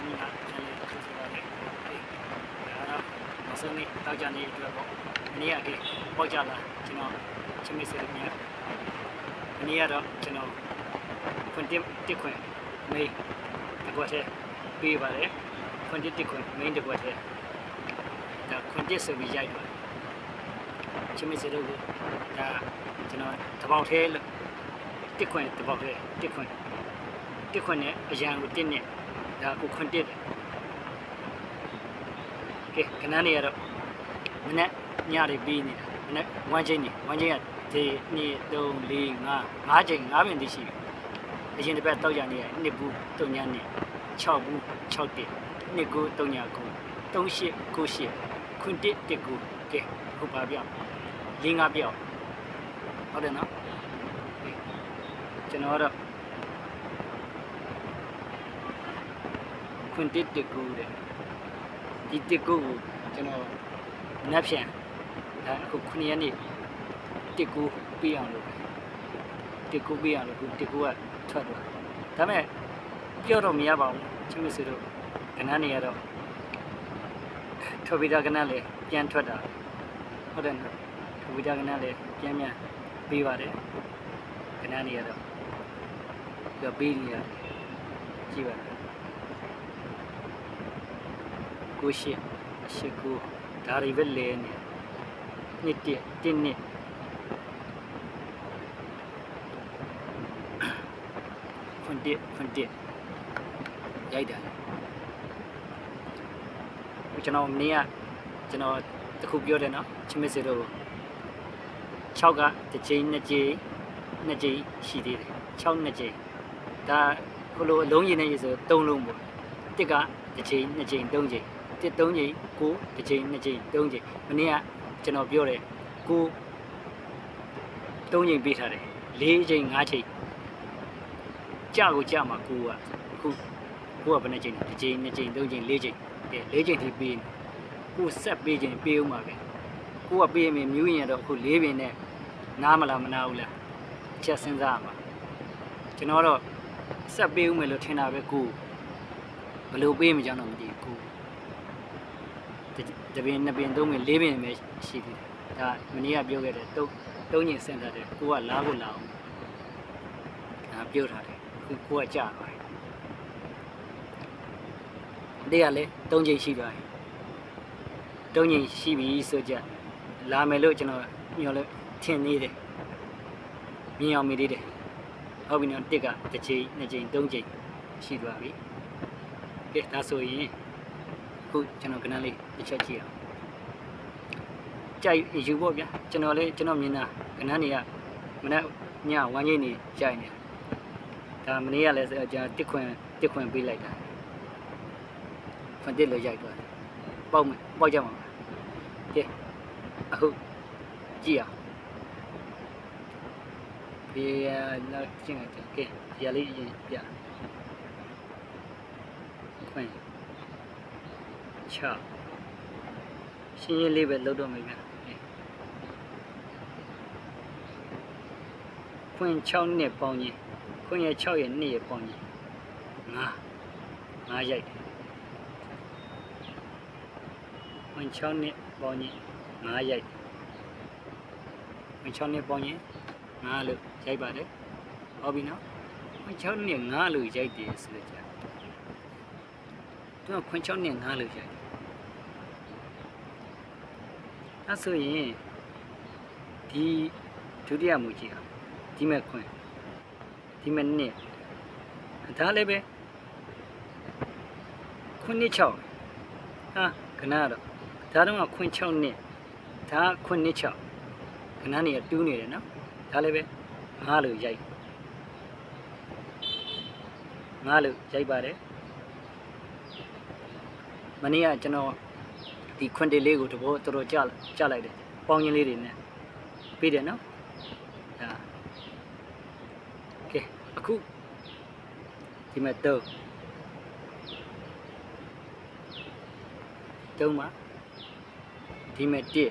ဒီကကျွန်တော်တို့ဆိုရတယ်ဒါတော့နောက်ဆုံးနေ့တောက်ကြနေအတွက်ပေါ့မနေ့ကပေါက်ကြလာကျွန်တော်ချင်းမစရမြမနေ့ကတော့ကျွန်တော်ခွန်တစ်တစ်ခွင်မေးတကွက်ထဲပေးပါတယ်ခွန်တစ်တစ်ခွင်မင်းတကွက်ထဲဒါခွန်တစ်ဆိုပြီးရိုက်ပါတယ်ချင်းမစရတို့ဒါကျွန်တော်တပေါက်ထဲလို့တစ်ခွင်တပေါက်ထဲတစ်ခွင်တစ်ခွင်နဲ့အရန်ကိုတစ်နဲ့ ဒါကိုခွန်တစ်တယ်ကဲခဏနေရတော့မနေ့ညတွေပြီးနေတာမနေ့ဝမ်းချင်းနေဝမ်းချင်းကဒီ2 3 4 5 5ချိန်5ပင်တည်ရှိတယ်အရင်တစ်ပတ်တောက်ကြနေရနှစ်ဘူးတုံညာနဲ့6ဘူး6တက်နှစ်ကိုတုံညာကို38 98ခွန်တစ်တက်ကိုကဲဟုတ်ပါဗျ၄၅ပြောက်ဟုတ်တယ်နော်ကျွန်တော်ကတော့ ခွန်တစ်တက်ကိုတဲ့ဒီတက်ကိုကိုကျွန်တော်နက်ဖြန်ဒါအခု9ရက်နေ့တက်ကိုပြအောင်လုပ်တက်ကိုပြအောင်လုပ်တက်ကိုကထွက်သွားဒါပေမဲ့ပြောတော့မရပါဘူးချင်းမစတို့ကနန်းနေရတော့ထွက်ပြီးသားကနန်းလေပြန်ထွက်တာဟုတ်တယ်နော်ထွက်ပြီးသားကနန်းလေပြန်ပြန်ပေးပါတယ်ကနန်းနေရတော့ပြောပေးနေရကြည့်ပါ ကိုရှိရှိကိုဒါရီပဲလဲနေနှစ်တည်းတင်းနှစ်ဖွန်တစ်ဖွန်တစ်ရိုက်တာကျွန်တော်မနေ့ကကျွန်တော်တခုပြောတယ်နော်ချင်းမစ်စေတော့6ကတစ်ချိန်နှစ်ချိန်နှစ်ချိန်ရှိသေးတယ်6နှစ်ချိန်ဒါဟိုလိုအလုံးရည်နဲ့ရည်ဆို3လုံးပေါ့တစ်ကတစ်ချိန်နှစ်ချိန်3ချိန် တစ်3ချိန်ကိုတစ်ချိန်နှစ်ချိန်3ချိန်မနေ့ကကျွန်တော်ပြောတယ်ကို3ချိန်ပေးထားတယ်4ချိန်5ချိန်ကြကိုကြမှာကိုကအခုကိုကဘယ်နှချိန်လဲတစ်ချိန်နှစ်ချိန်3ချိန်4ချိန်ကဲ4ချိန်ထိပေးကိုဆက်ပေးချိန်ပေးဦးမှာပဲကိုကပေးရင်မြူးရင်တော့အခု4ပင်နဲ့နားမလားမနာဘူးလားအချက်စဉ်းစားရမှာကျွန်တော်တော့ဆက်ပေးဦးမယ်လို့ထင်တာပဲကိုဘယ်လိုပေးမှကြောင်းတော့မသိဘူးကို တပင်နှစ်ပင်သုံးပင်လေးပင်ပဲရှိသေးတယ်ဒါမနေ့ကပြောခဲ့တယ်တုံးတုံးညင်စင်တာတယ်ကိုကလားကိုလာအောင်ဒါပြောထားတယ်ကိုကိုကကြာသွားတယ်တဲ့ကလည်းတုံးချိန်ရှိသွားတယ်တုံးချိန်ရှိပြီဆိုကြလာမယ်လို့ကျွန်တော်ညော်လို့ထင်နေတယ်မြင်အောင်မိသေးတယ်ဟုတ်ပြီနော်တစ်ကတစ်ချိန်နှစ်ချိန်သုံးချိန်ရှိသွားပြီကဲဒါဆိုရင်အ ခုကျွန်တော်ကနန်းလေးတစ်ချက်ကြည့်အောင်ကြိုက်ယူဖို့ဗျာကျွန်တော်လေးကျွန်တော်မြင်တာကနန်းတွေကမနေ့ညဝမ်းကြီးနေကြိုက်နေဒါမနေ့ကလည်းကျွန်တော်တစ်ခွင်တစ်ခွင်ပေးလိုက်တာခွင်တစ်လို့ရိုက်သွားတယ်ပေါက်မယ်ပေါက်ကြမှာကဲအခုကြည့်အောင်ဒီလောက်ကျင်းတယ်ကဲဒီလေးရင်ပြခွင် ချရှင်းရင်းလေးပဲလုပ်တော့မယ်ဗျာခွင်6နှစ်ပေါင်းရင်ခွင်ရ6ရဲ့2ရဲ့ပေါင်းရင်9 9ရိုက်တယ်ခွင်6နှစ်ပေါင်းရင်9ရိုက်ခွင်6နှစ်ပေါင်းရင်9လို့ရိုက်ပါတယ်ဟုတ်ပြီနော်ခွင်6နှစ်9လို့ရိုက်တယ်ဆိုတော့ကြာ သူကခွင်6နှစ်9လို့ရိုက်တယ်အဲဆိုရင်ဒီဒုတိယမူကြီးဟာဒီမဲ့ခွင်ဒီမဲ့နှစ်ဒါလည်းပဲခွင်နှစ်6ဟာခဏတော့ဒါတော့ခွင်6နှစ်ဒါခွင်နှစ်6ခဏနေရတူးနေတယ်နော်ဒါလည်းပဲငါလို့ရိုက်ငါလို့ရိုက်ပါတယ် မနေ့ကကျွန်တော်ဒီခွန်တေလေးကိုတဘောတော်တော်ကြကြလိုက်တယ်ပေါင်းချင်းလေးတွေနဲ့ပြီးတယ်နော်ဒါကဲအခုဒီမဲ့တော့တုံးမှာဒီမဲ့တစ်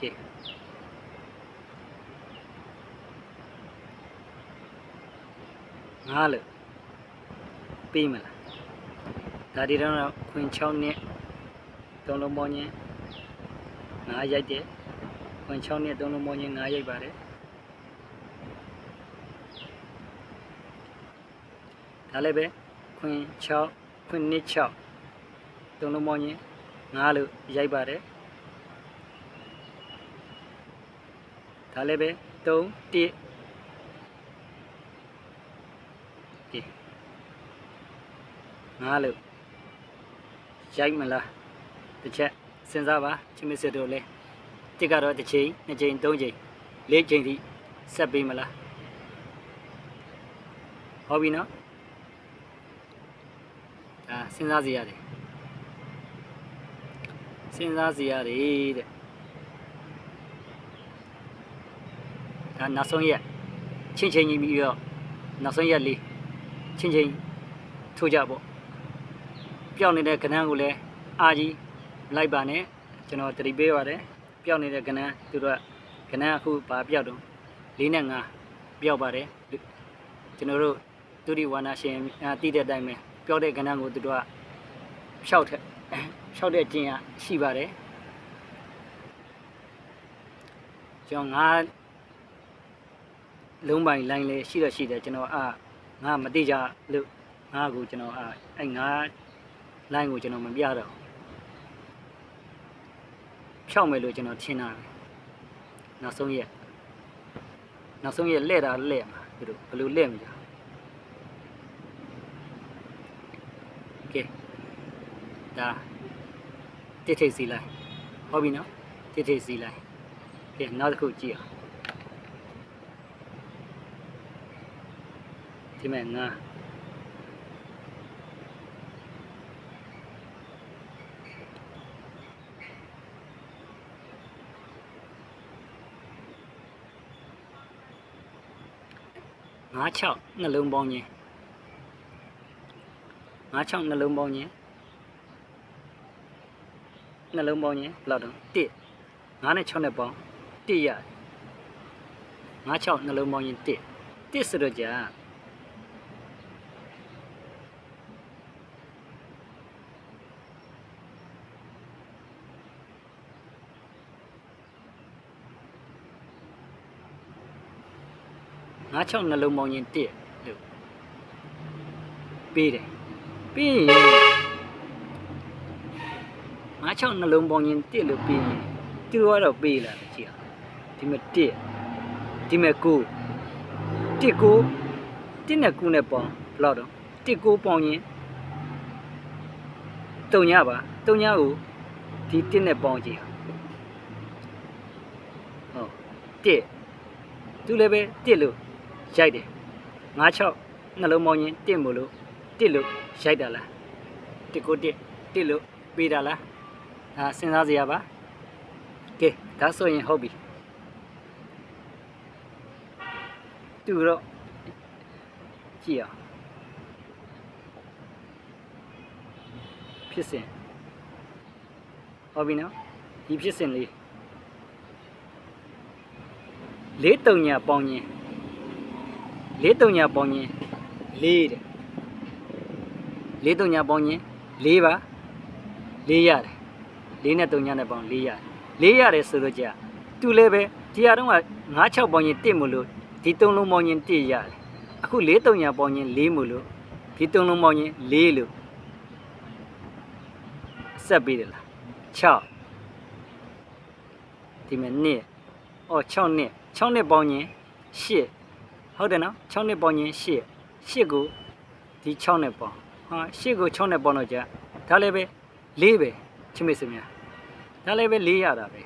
ကဲ ငါလို့ပြီးမလားဒါဒီတော့ခွင်6နှစ်သုံးလုံးပေါင်းချင်းငါရိုက်တယ်ခွင်6နှစ်သုံးလုံးပေါင်းချင်းငါရိုက်ပါတယ်ဒါလည်းပဲခွင်6ခွင်နှစ်6သုံးလုံးပေါင်းချင်းငါလို့ရိုက်ပါတယ်ဒါလည်းပဲ3 1 ဒီငါလို့ရိုက်မလားတစ်ချက်စဉ်းစားပါချင်းမစစ်တို့လဲတစ်ကတော့တစ်ချိန်နှစ်ချိန်သုံးချိန်လေးချိန်ထိဆက်ပေးမလားဟုတ်ပြီနော်ဒါစဉ်းစားစီရတယ်စဉ်းစားစီရတယ်တဲ့ဒါနောက်ဆုံးရက်ချင်းချင်းကြီးပြီးတော့နောက်ဆုံးရက်လေး ချင်းချင်းထိုးကြပေါ့ပျောက်နေတဲ့ကဏ္ဍကိုလည်းအာကြီးမလိုက်ပါနဲ့ကျွန်တော်တတိပေးပါတယ်ပျောက်နေတဲ့ကဏ္ဍသူတို့ကကဏ္ဍအခုဘာပျောက်တော့၄နဲ့၅ပျောက်ပါတယ်ကျွန်တော်တို့သူဒီဝါနာရှင်အာတည်တဲ့အတိုင်းပဲပျောက်တဲ့ကဏ္ဍကိုသူတို့ကဖြောက်ထက်ဖြောက်တဲ့ကျင်ရရှိပါတယ်ကျွန်တော်ငါလုံးပိုင်လိုင်းလေးရှိတော့ရှိတယ်ကျွန်တော်အာ ငါမတိကြလို့ငါကိုကျွန်တော်အာအဲ့ငါလိုင်းကိုကျွန်တော်မပြတော့ဖြောက်မယ်လို့ကျွန်တော်ထင်တာပဲနောက်ဆုံးရက်နောက်ဆုံးရက်လဲ့တာလဲ့မှာသူတို့ဘယ်လိုလဲ့မကြကဲဒါတိတ်ထိတ်စီလိုက်ဟုတ်ပြီနော်တိတ်ထိတ်စီလိုက်ကဲနောက်တစ်ခုကြည့်အောင် thì mình ngã chọn là lương bao nhiêu? Ngã chọn là lương bao nhiêu? Là lương bao nhiêu? Là đúng. Tiền ngã này chọn là bao. Tiền ngã chọn là lương bao nhiêu? Tiền tiền sự được chứ. 96နှလုံးပေါင်းရင်1လို့ပေးတယ်ပြီးရင်96နှလုံးပေါင်းရင်1လို့ပြီးရင်သူကတော့ပေးလာတယ်ကြည့်ဒီမဲ့1ဒီမဲ့9 1ကို1နဲ့9နဲ့ပေါင်းဘယ်လောက်တော့1ကိုပေါင်းရင်တုံညပါတုံညကိုဒီ1နဲ့ပေါင်းကြည့်ဟုတ်1သူလည်းပဲ1လို့ ရိုက်တယ်9 6နှလုံးပေါင်းခြင်း1မို့လို့1လို့ရိုက်တာလား1 9 1 1လို့ပေးတာလားဒါစဉ်းစားစရာပါကဲဒါဆိုရင်ဟုတ်ပြီတူတော့ကြည့်အောင်ဖြစ်စဉ်ဟုတ်ပြီနော်ဒီဖြစ်စဉ်လေးလေးတုံညာပေါင်းခြင်း လေးတုံညာပေါင်းခြင်းလေးတဲ့လေးတုံညာပေါင်းခြင်းလေးပါလေးရတယ်လေးနဲ့တုံညာနဲ့ပေါင်းလေးရတယ်လေးရတယ်ဆိုတော့ကြာသူလည်းပဲဒီဟာတော့က9 6ပေါင်းခြင်း1မလို့ဒီသုံးလုံးပေါင်းခြင်း1ရတယ်အခုလေးတုံညာပေါင်းခြင်း4မလို့ဒီသုံးလုံးပေါင်းခြင်း4လို့ဆက်ပြီးတယ်လား6ဒီမဲ့နှစ်အော်6နှစ်6နှစ်ပေါင်းခြင်း8 ဟုတ်တယ်နော်6နှစ်ပေါင်းခြင်း8 8ကိုဒီ6နဲ့ပေါင်းဟာ8ကို6နဲ့ပေါင်းတော့ကြာဒါလည်းပဲ4ပဲချစ်မိတ်ဆွေများဒါလည်းပဲ4ရတာပဲ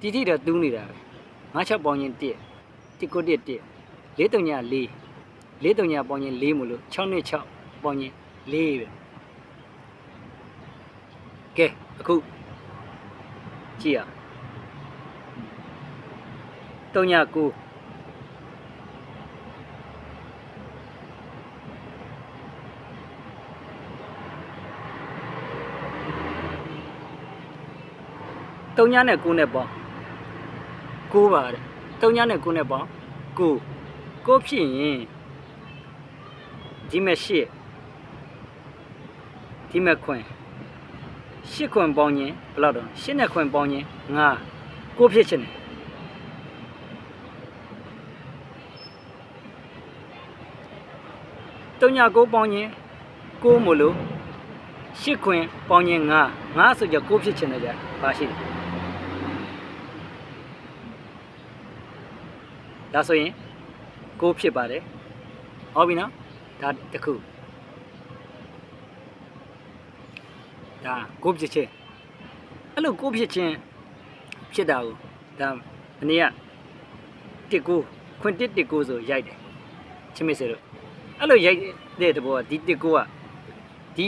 တီတီတော့တူးနေတာပဲ9ချက်ပေါင်းခြင်း1 1ကို1 1 4တုံညာ4 4တုံညာပေါင်းခြင်း4မလို့6နဲ့6ပေါင်းခြင်း4ပဲကဲအခုကြည့်ရတုံညာ9 တုံညာနဲ့9နဲ့ပေါင်း9ပါတဲ့တုံညာနဲ့9နဲ့ပေါင်း9 9ဖြစ်ရင်ဒီမဲ့ရှစ်ဒီမဲ့ခွင်ရှစ်ခွင်ပေါင်းရင်ဘယ်လောက်တော့ရှစ်နဲ့ခွင်ပေါင်းရင်ငါကိုဖြစ်ချင်တယ်တုံညာကိုပေါင်းရင်ကိုမလို့ရှစ်ခွင်ပေါင်းရင်ငါငါဆိုကြကိုဖြစ်ချင်တယ်ကြပါရှိတယ် ဒါဆိုရင်ကိုဖြစ်ပါတယ်ဟုတ်ပြီနော်ဒါတစ်ခုဒါကိုဖြစ်ချင်းအဲ့လိုကိုဖြစ်ချင်းဖြစ်တာကိုဒါအနည်းကတစ်ကိုခွင်တစ်တစ်ကိုဆိုရိုက်တယ်ချင်းမစေတို့အဲ့လိုရိုက်တဲ့တဘောကဒီတစ်ကိုကဒီ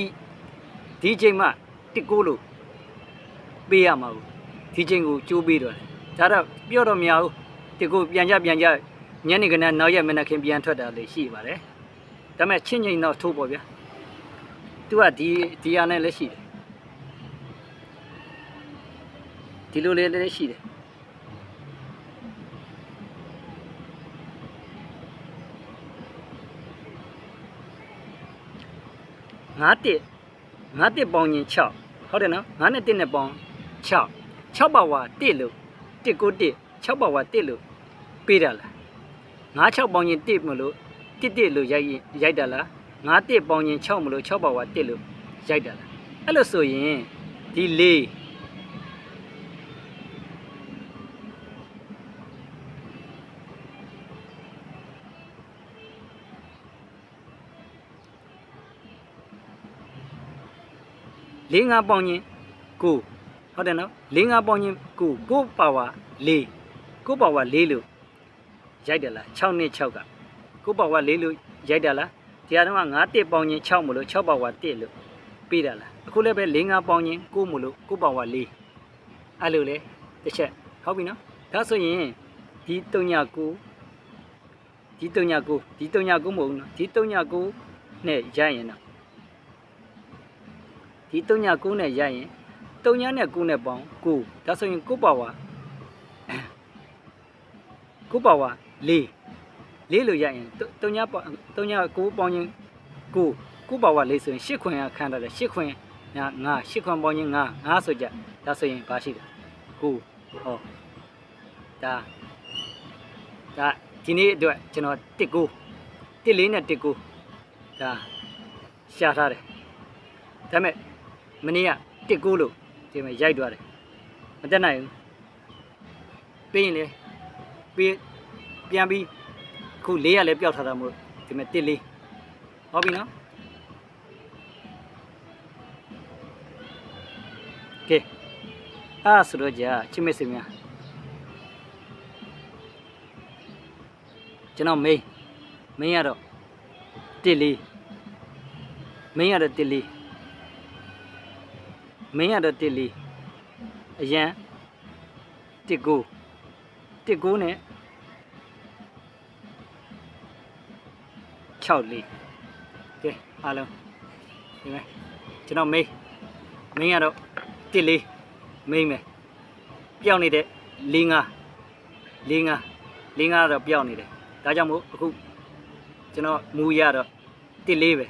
ဒီချိန်မှတစ်ကိုလို့ပေးရမှာဘူးဒီချိန်ကိုကျိုးပေးတော့တယ်ဒါတော့ပြောတော့မရဘူး တစ်ကိုပြန်ကြပြန်ကြညနေကနနောက်ရက်မနက်ခင်းပြန်ထွက်တာလေရှိပါတယ်ဒါပေမဲ့ချင်းချင်းတော့ထိုးပေါ့ဗျာသူကဒီဒီရနဲ့လည်းရှိတယ်ဒီလိုလေးလည်းရှိတယ်ငါးတစ်ငါးတစ်ပေါင်းရင်6ဟုတ်တယ်နော်ငါးနဲ့တစ်နဲ့ပေါင်း6 6ပါဝါတစ်လို့တစ်ကိုတစ်6ပါဝါတစ်လို့ ပေးတာလားငါး6ပေါင်းရင်တစ်မလို့တစ်တစ်လို့ရိုက်ရင်ရိုက်တာလားငါးတစ်ပေါင်းရင်6မလို့6ပါဝါတစ်လို့ရိုက်တာလားအဲ့လိုဆိုရင်ဒီလေးလေးငါပေါင်းရင်ကိုဟုတ်တယ်နော်လေးငါပေါင်းရင်ကိုကိုပါဝါလေးကိုပါဝါလေးလို့ ရိုက်တယ်လား6နဲ့6ကကိုပါဝါလေးလို့ရိုက်တယ်လားတရားတော့9တစ်ပေါင်းရင်6မလို့6ပါဝါ1လို့ပြီးတာလားအခုလည်းပဲလေးငါပေါင်းရင်ကိုမလို့ကိုပါဝါလေးအဲ့လိုလေတစ်ချက်ဟုတ်ပြီနော်ဒါဆိုရင်ဒီ3ည9ဒီ3ည9ဒီ3ည9မဟုတ်ဘူးနော်ဒီ3ည9နဲ့ရိုက်ရင်တော့ဒီ3ည9နဲ့ရရင်3ညနဲ့9နဲ့ပေါင်း9ဒါဆိုရင်9ပါဝါ9ပါဝါ4 4လို့ရရင်3ည3ည9ပေါင်းရင်9 9ပါဝါ4ဆိုရင်10ခွင်ကခန်းတယ်10ခွင်ည9 10ခွင်ပေါင်းရင်9 9ဆိုကြဒါဆိုရင်ဘာရှိတယ်9ဟောဒါဒါဒီနေ့အတွက်ကျွန်တော်1 9 1 4နဲ့1 9ဒါရှာထားတယ်ဒါပေမဲ့မနေ့ကတစ်ကိုးလို့ဒီမှာရိုက်သွားတယ်မတက်နိုင်ဘူးပြီးရင်လေပြီး ပြန်ပြီးခုလေးရလည်းပျောက်ထားတာမို့ဒီမှာတစ်လေးဟုတ်ပြီနော်ကဲအားဆိုတော့ကြာချစ်မစ်စင်များကျွန်တော်မေးမင်းရတော့တစ်လေးမင်းရတော့တစ်လေးမင်းရတော့တစ်လေးအရန်တစ်ကိုတစ်ကိုနဲ့ 6လေးကဲအားလုံးဒီမဲ့ကျွန်တော်မိန်းမင်းရတော့တစ်လေးမိန်းမယ်ပျောက်နေတဲ့လေးငါလေးငါလေးငါတော့ပျောက်နေတယ်ဒါကြောင့်မို့အခုကျွန်တော်မူရတော့တစ်လေးပဲ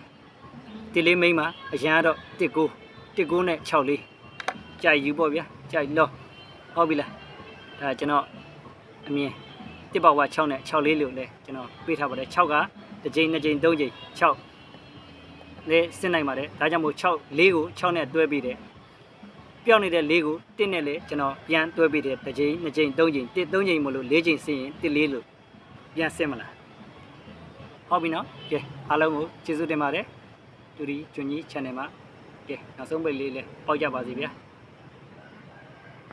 တစ်လေးမိန်းမှာအရန်ကတော့တစ်ကိုတစ်ကိုနဲ့6လေးကြိုက်ယူပေါ့ဗျာကြိုက်လောဟုတ်ပြီလားဒါကျွန်တော်အမြင်တစ်ပါဝါ6နဲ့6လေးလို့လဲကျွန်တော်ပေးထားပါတယ်6က တစ်ကြိမ်နှစ်ကြိမ်သုံးကြိမ်6လဲစစ်နိုင်ပါတယ်ဒါကြောင့်မို့6လေးကို6နဲ့တွဲပြီးတယ်ပျောက်နေတဲ့လေးကို1နဲ့လေကျွန်တော်ပြန်တွဲပြီးတယ်တစ်ကြိမ်နှစ်ကြိမ်သုံးကြိမ်1 3ကြိမ်မလို့4ကြိမ်စစ်ရင်1လေးလို့ပြန်စစ်မလားဟုတ်ပြီနော်ကဲအားလုံးကိုကျေးဇူးတင်ပါတယ်တူဒီကျွန်းကြီး channel မှာကဲနောက်ဆုံးပိတ်လေးလဲပေါက်ကြပါစီဗျာ